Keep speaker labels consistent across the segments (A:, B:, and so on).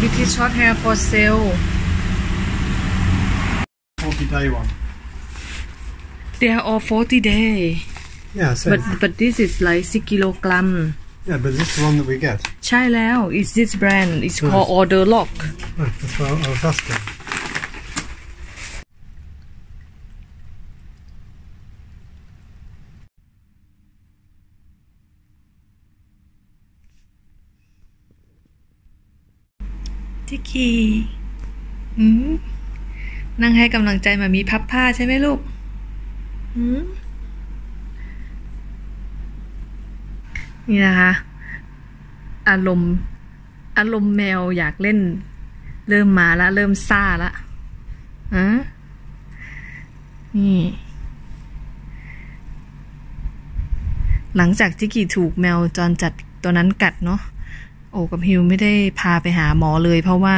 A: British short hair for sale
B: 40 day one.
A: they are all 40 day
B: Yeah, so
A: but but this is like 6 kilogram
B: yeah, but this is the one that we get.
A: ใช่แล้ว is this brand it's
B: Nice.
A: called order lock
B: Oh, that's why I was asking.
A: T ิกกี้อืมนั่งให้กำลังใจมามีพับผ้าใช่ไหมลูกอืมนี่นะคะ อารมณ์ อารมณ์แมวอยากเล่น เริ่มมาแล้วเริ่มซ่าล้วอะนี่ หลังจากที่กี่ถูกแมวจรจัดตัวนั้นกัดเนาะ โอกับฮิวไม่ได้พาไปหาหมอเลย เพราะว่า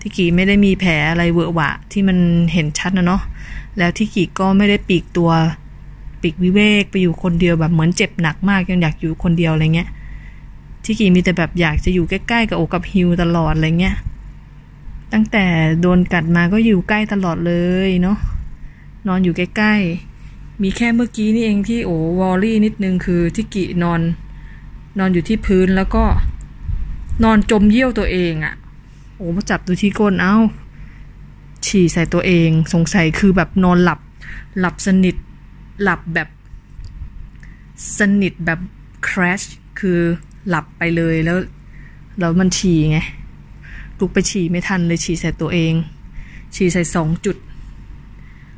A: ที่กีไม่ได้มีแผลอะไรเวอะหวะ ที่มันเห็นชัดนะเนาะแล้วที่กีก็ไม่ได้ปีกตัวปีกวิเวกไปอยู่คนเดียวแบบเหมือนเจ็บหนักมากยังอยากอยู่คนเดียวอะไรเงี้ยที่กีมีแต่แบบอยากจะอยู่ใกล้ๆกับโอกับฮิวตลอดอะไรเงี้ยตั้งแต่โดนกัดมาก็อยู่ใกล้ตลอดเลยเนาะนอนอยู่ใกล้ๆ มีแค่เมื่อกี้นี่เองที่โอวอลลี่นิดนึงคือที่กีนอน นอนอยู่ที่พื้นแล้วก็ นอนจมเยี่ยวตัวเองอะ่ะ โอ้มาจับดูที่ก้นเอา้า ฉี่ใส่ตัวเองสงสัยคือแบบนอนหลับ หลับสนิท หลับแบบ สนิทแบบ crash คือหลับไปเลยแล้ว แล้วมันฉี่ไงลุกไปฉี่ไม่ทันเลยฉี่ใส่ตัวเอง ฉี่ใส่สองจุด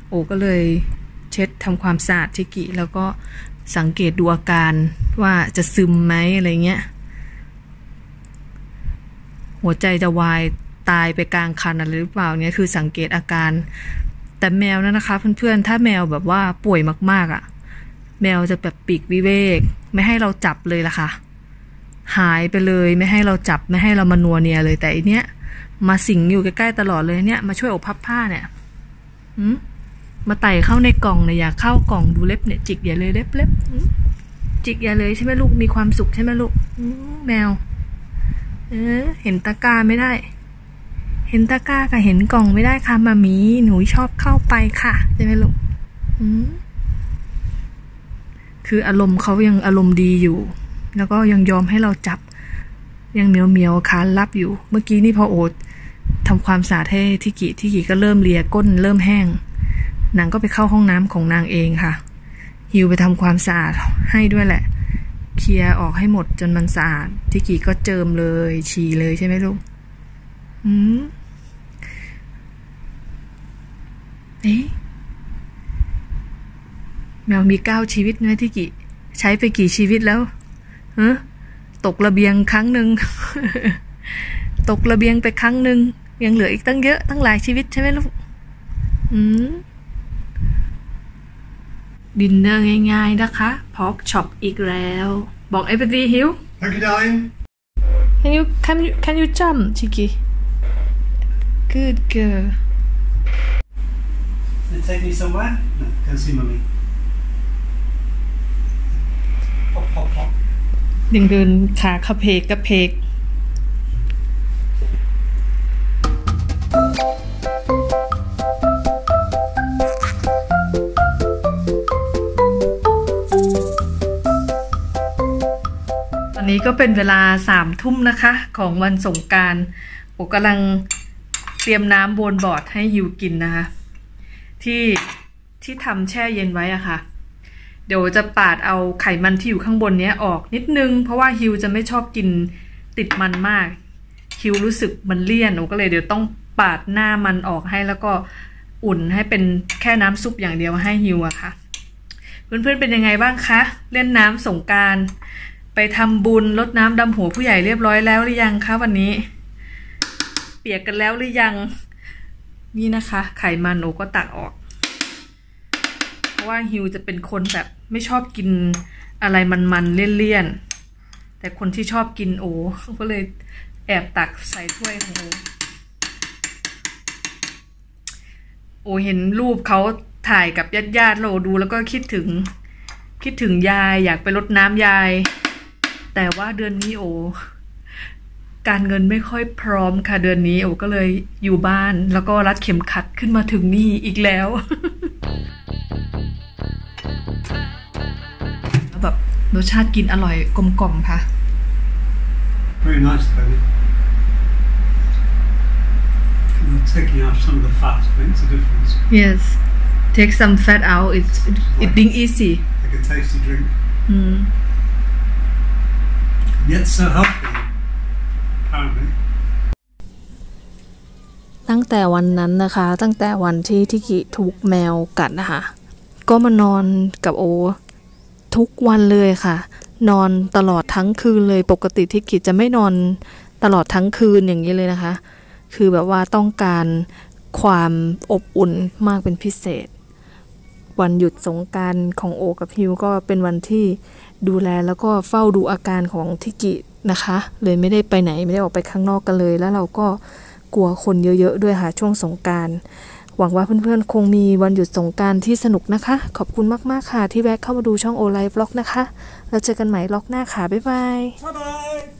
A: โอ้ก็เลยเช็ดทำความสะอาดทิกิ แล้วก็สังเกตดูอาการว่าจะซึมไหมอะไรเงี้ย หัวใจจะวายตายไปกลางคันอะไรหรือเปล่าเนี่ยคือสังเกตอาการ แต่แมวนั่นะคะเพื่อนๆ ถ้าแมวแบบว่าป่วยมากๆอะ่ะ แมวจะแบบปีกวิเวก ไม่ให้เราจับเลยล่ะค่ะ หายไปเลยไม่ให้เราจับไม่ให้เรามานัวเนียเลยแต่อันเนี้ย มาสิงอยู่ใกล้ๆตลอดเลยเนี่ยมาช่วยอบพับผ้าเนี่ยมาไต่เข้าในกล่องเนี่ยอยากเข้ากล่องดูเล็บเนี่ยจิกอย่าเลยเล็บเล็บจิกอย่าเลยใช่ไหมลูกมีความสุขใช่ไหมลูกแมว เออ เห็นตะกร้าไม่ได้ เห็นตะกร้ากับเห็นกล่องไม่ได้ค่ะมามีหนูชอบเข้าไปค่ะใช่ไหมลูกคืออารมณ์เขายังอารมณ์ดีอยู่ แล้วก็ยังยอมให้เราจับ ยังเหมียวเหมียวคานรับอยู่ เมื่อกี้นี่พอโอดทำความสะอาดให้ทิกิทิกิก็เริ่มเลียก้นเริ่มแห้ง นางก็ไปเข้าห้องน้ำของนางเองค่ะฮิวไปทำความสะอาดให้ด้วยแหละ เคลียร์ออกให้หมดจนมันสะอาดทิกิก็เจิมเลย ฉี่เลยใช่ไหมลูกอืมเอ๊ะแมวมีเก้าชีวิตนะทิกิ ใช้ไปกี่ชีวิตแล้วฮะตกระเบียงครั้งหนึ่ง ตกระเบียงไปครั้งหนึ่งยังเหลืออีกตั้งเยอะตั้งหลายชีวิตใช่ไหมลูก อืม ดินเนอร์ง่าย ๆนะคะพอกช็อปอีกแล้ว บอกเอฟดีฮิว
B: Okay, darling.
A: can you can you can you jump ชิกิ good girl
B: Can you take me somewhere? No, go see mummy. Hop, hop, hop.
A: ยังเดินขากระเพกกระเพก อนนี้ก็เป็นเวลาสามทุ่มนะคะ ของวันสงการผมกำลังเตรียมน้ำบนบอร์ดให้ฮิวกินนะคะ ที่ที่ทำแช่เย็นไว้อะค่ะ เดี๋ยวจะปาดเอาไขมันที่อยู่ข้างบนเนี้ยออกนิดนึง เพราะว่าฮิวจะไม่ชอบกินติดมันมากฮิวรู้สึกมันเลี่ยนหนูก็เลยเดี๋ยวต้องปาดหน้ามันออกให้แล้วก็อุ่นให้เป็นแค่น้ำซุปอย่างเดียวให้ฮิวอะค่ะ เพื่อนๆเป็นยังไงบ้างคะ เล่นน้ำสงการ ไปทำบุญลดน้ำดำหัวผู้ใหญ่เรียบร้อยแล้วหรือยังคะวันนี้ เปียกกันแล้วหรือยัง นี่นะคะ ไขมันโอก็ตักออก เพราะว่าฮิวจะเป็นคนแบบไม่ชอบกินอะไรมันๆเลี่ยนๆแต่คนที่ชอบกินโอก็เลยแอบตักใส่ถ้วยของโอโอเห็นรูปเขาถ่ายกับญาติๆเราดูแล้วก็คิดถึงคิดถึงยายอยากไปรดน้ำยาย แต่ว่าเดือนนี้โอ การเงินไม่ค่อยพร้อมค่ะ เดือนนี้โอก็เลยอยู่บ้าน แล้วก็รัดเข็มขัดขึ้นมาถึงนี่อีกแล้วแล้วแบบรสชาติกินอร่อยกลมกล่อมค่ะ
B: Very nice, baby. You're taking out some of the fat makes a difference.
A: yes take some fat out it's it being easy
B: Like a tasty drink. Yet so healthy,
A: ตั้งแต่วันนั้นนะคะ ตั้งแต่วันที่ทิกิถูกแมวกัดนะคะ ก็มานอนกับโอ ทุกวันเลยค่ะ นอนตลอดทั้งคืนเลยปกติทิกิจะไม่นอนตลอดทั้งคืนอย่างนี้เลยนะคะ คือแบบว่าต้องการความอบอุ่นมากเป็นพิเศษ วันหยุดสงการของโอกับฮิวก็เป็นวันที่ ดูแลแล้วก็เฝ้าดูอาการของทิกินะคะ เลยไม่ได้ไปไหนไม่ได้ออกไปข้างนอกกันเลย แล้วเราก็กลัวคนเยอะๆด้วยค่ะช่วงสงการหวังว่าเพื่อนๆ คงมีวันหยุดสงการที่สนุกนะคะ ขอบคุณมากๆค่ะที่แวะเข้ามาดูช่องโอไลฟ์บล็อกนะคะ แล้วเจอกันใหม่ล็อกหน้าค่ะ บ๊ายบาย